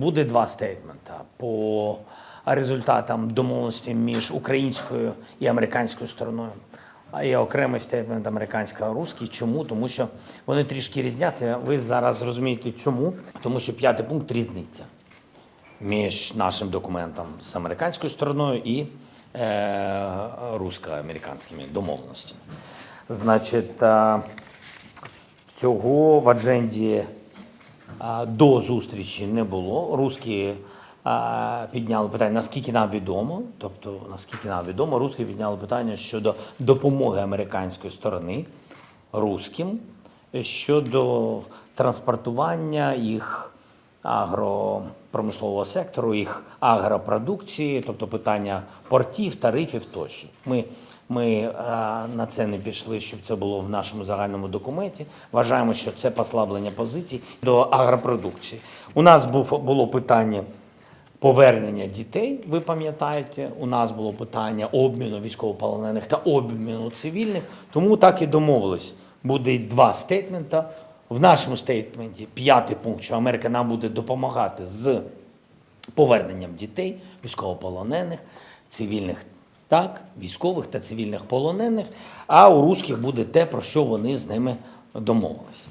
Буде два стейтмента по результатам домовленості між українською і американською стороною. А є окремий стейтмент американсько-русський. Чому? Тому що вони трішки різняться. Ви зараз зрозумієте, чому? Тому що п'ятий пункт різниця між нашим документом з американською стороною і е, русько-американськими домовленостями. Значить, е, цього в адженді до зустрічі не було. Русські підняли питання, наскільки нам відомо, тобто наскільки нам відомо, русські підняли питання щодо допомоги американської сторони русським щодо транспортування їх агропромислового сектору, їх агропродукції, тобто питання портів, тарифів тощо. Ми, ми е, на це не пішли, щоб це було в нашому загальному документі. Вважаємо, що це послаблення позицій до агропродукції. У нас було питання повернення дітей, ви пам'ятаєте, у нас було питання обміну військовополонених та обміну цивільних, тому так і домовились. Буде два стейтмента. В нашому стейтменті п'ятий пункт, що Америка нам буде допомагати з поверненням дітей, військовополонених, цивільних так, військових та цивільних полонених. А у русських буде те, про що вони з ними домовились.